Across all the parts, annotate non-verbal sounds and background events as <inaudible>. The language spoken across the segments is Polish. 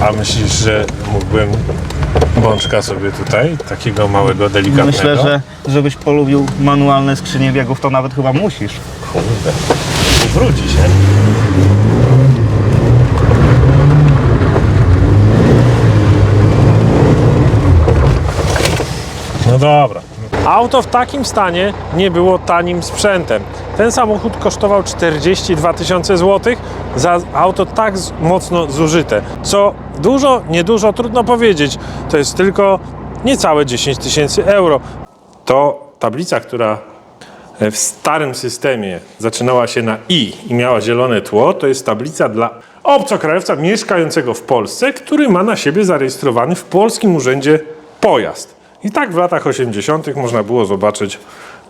A myślisz, że mógłbym bączka sobie tutaj, takiego małego, delikatnego? Myślę, że żebyś polubił manualne skrzynie biegów, to nawet chyba musisz. Kurde, wróci się. No dobra. Auto w takim stanie nie było tanim sprzętem. Ten samochód kosztował 42 tysiące złotych za auto tak mocno zużyte. Co dużo, niedużo, trudno powiedzieć. To jest tylko niecałe 10 tysięcy euro. To tablica, która w starym systemie zaczynała się na I i miała zielone tło, to jest tablica dla obcokrajowca mieszkającego w Polsce, który ma na siebie zarejestrowany w Polskim Urzędzie Pojazd. I tak w latach 80. można było zobaczyć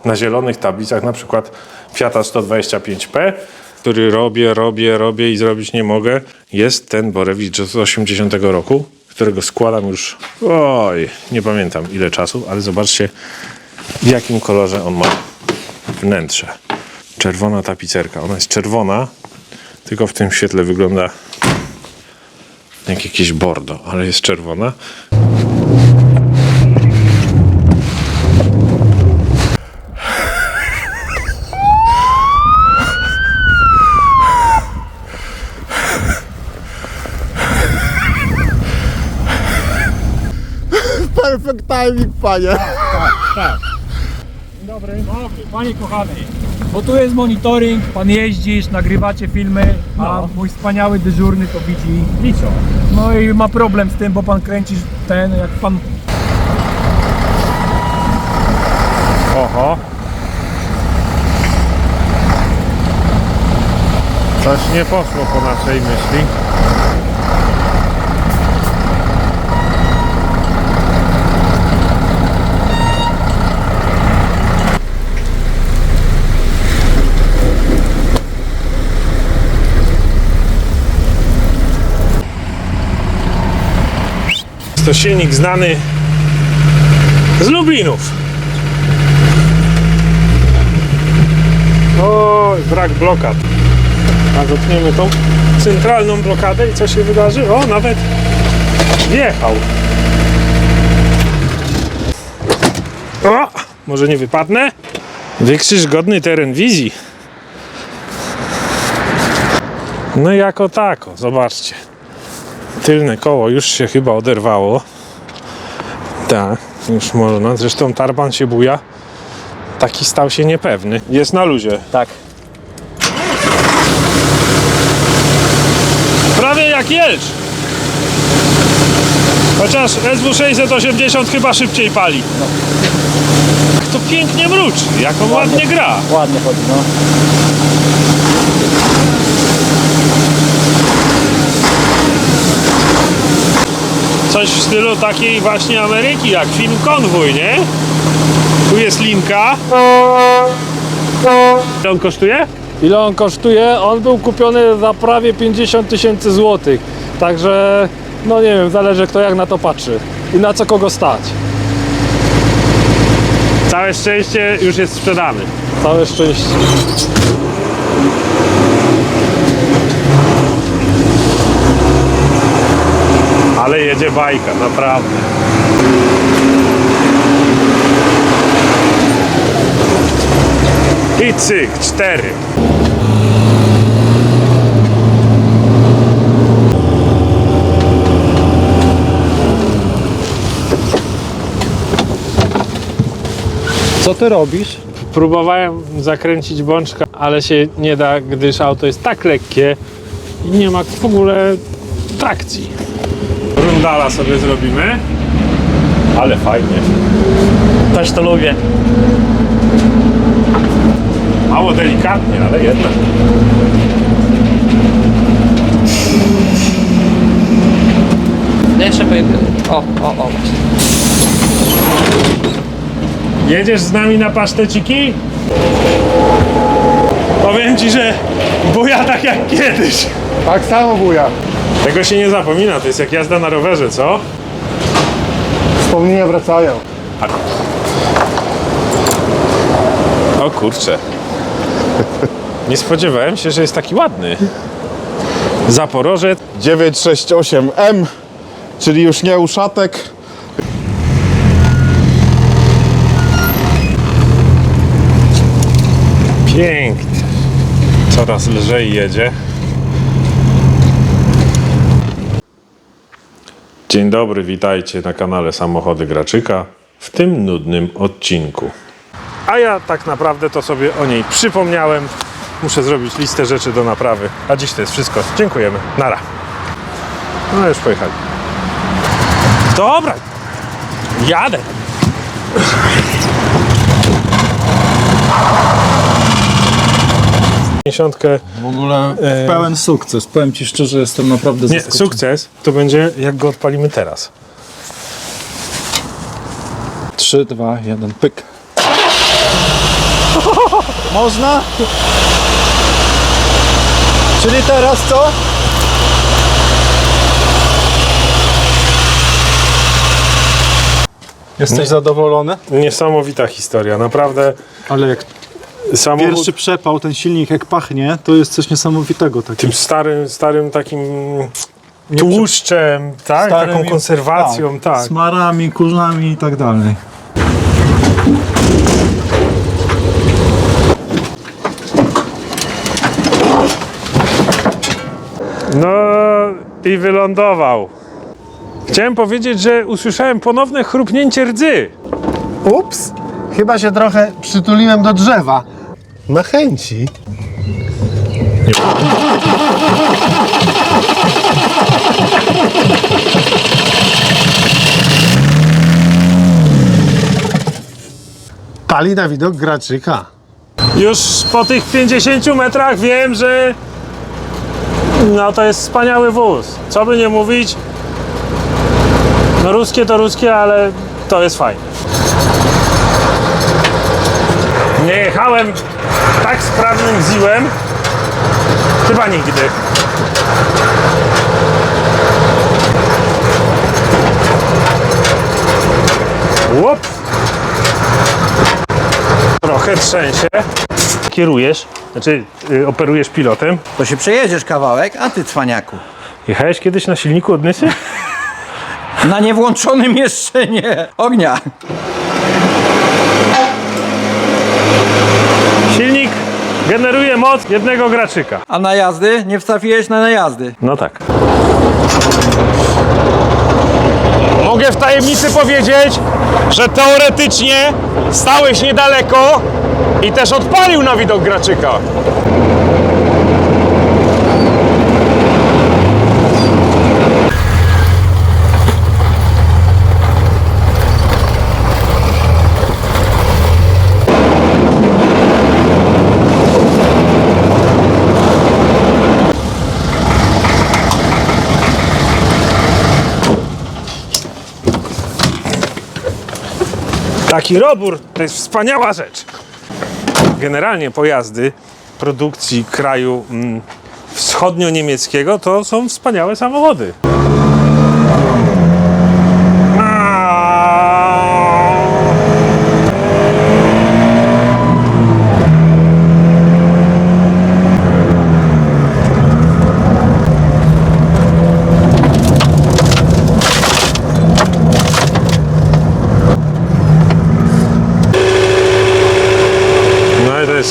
na zielonych tablicach na przykład Fiata 125P, który robię, robię, robię i zrobić nie mogę. Jest ten Borewicz z 80 roku, którego składam już, oj, nie pamiętam ile czasu, ale zobaczcie w jakim kolorze on ma wnętrze. Czerwona tapicerka. Ona jest czerwona, tylko w tym świetle wygląda jak jakieś bordo, ale jest czerwona. Perfect timing, panie. Dobry. Dobry, panie kochany. Bo tu jest monitoring, pan jeździsz, nagrywacie filmy, a mój wspaniały dyżurny to widzi. I co? No i ma problem z tym, bo pan kręcisz ten, jak pan Oho. Coś nie poszło po naszej myśli. To silnik znany z Lublinów. Oj, brak blokad. A dotkniemy tą centralną blokadę i co się wydarzy? O, nawet wjechał. O, może nie wypadnę? Wykrzyż godny teren wizji. No jako tako, zobaczcie. Tylne koło już się chyba oderwało. Tak, już można. Zresztą tarban się buja. Taki stał się niepewny. Jest na luzie. Tak. Prawie jak Jelcz. Chociaż SW680 chyba szybciej pali. To pięknie mruczy, jak on ładnie gra. Ładnie chodzi, no. Coś w stylu takiej właśnie Ameryki, jak film Konwój, nie? Tu jest linka. Ile on kosztuje? Ile on kosztuje? On był kupiony za prawie 50 tysięcy złotych. Także, no nie wiem, zależy kto jak na to patrzy i na co kogo stać. Całe szczęście już jest sprzedany. Całe szczęście. Ale jedzie bajka, naprawdę. I cyk, cztery. Co ty robisz? Próbowałem zakręcić bączka, ale się nie da, gdyż auto jest tak lekkie i nie ma w ogóle trakcji. Rundala sobie zrobimy. Ale fajnie. Też to lubię. Mało delikatnie, ale jednak. Jeszcze pojedę. O, o, o, właśnie. Jedziesz z nami na paszteciki? Powiem ci, że buja tak jak kiedyś. Tak samo buja. Tego się nie zapomina, to jest jak jazda na rowerze, co? Wspomnienia wracają. O kurczę. Nie spodziewałem się, że jest taki ładny. Zaporożec. 968M, czyli już nie uszatek. Pięknie. Coraz lżej jedzie. Dzień dobry, witajcie na kanale Samochody Graczyka w tym nudnym odcinku. A ja tak naprawdę to sobie o niej przypomniałem. Muszę zrobić listę rzeczy do naprawy. A dziś to jest wszystko. Dziękujemy. Nara. No już pojechali. Dobra. Jadę. Pięćdziesiątkę W ogóle pełen sukces. Powiem Ci szczerze, jestem naprawdę Nie, zaskoczony. sukces to będzie jak go odpalimy teraz. 3, 2, 1, pyk. <laughs> Można? Czyli teraz co? Jesteś zadowolony? Niesamowita historia, naprawdę. Ale jak Samochód pierwszy przepał, ten silnik jak pachnie, to jest coś niesamowitego. Taki. tym starym, starym takim tłuszczem, tak? Starym Taką i- konserwacją, tak. Smarami, kurzami i tak dalej. No i wylądował. Chciałem powiedzieć, że usłyszałem ponowne chrupnięcie rdzy. Ups, chyba się trochę przytuliłem do drzewa. Na chęci. Pali na widok graczyka. Już po tych 50 metrach wiem, że no to jest wspaniały wóz. Co by nie mówić, no ruskie to ruskie, ale to jest fajne. Nie jechałem tak sprawnym ziłem chyba nigdy. Łop! Trochę trzęsie. Kierujesz, znaczy y, operujesz pilotem. To się przejedziesz kawałek, a ty cwaniaku. Jechałeś kiedyś na silniku od Nysy? Na niewłączonym jeszcze nie. Ognia. Silnik generuje moc jednego graczyka. A na jazdy? Nie wstawiłeś na najazdy. No tak. Mogę w tajemnicy powiedzieć, że teoretycznie stałeś niedaleko i też odpalił na widok graczyka. Taki robór to jest wspaniała rzecz. Generalnie pojazdy produkcji kraju mm, wschodnio-niemieckiego to są wspaniałe samochody.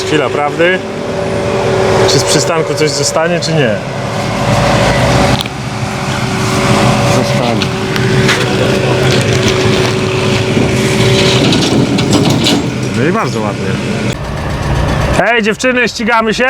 Chwila prawdy. Czy z przystanku coś zostanie, czy nie? Zostanie. No i bardzo ładnie. Hej dziewczyny, ścigamy się?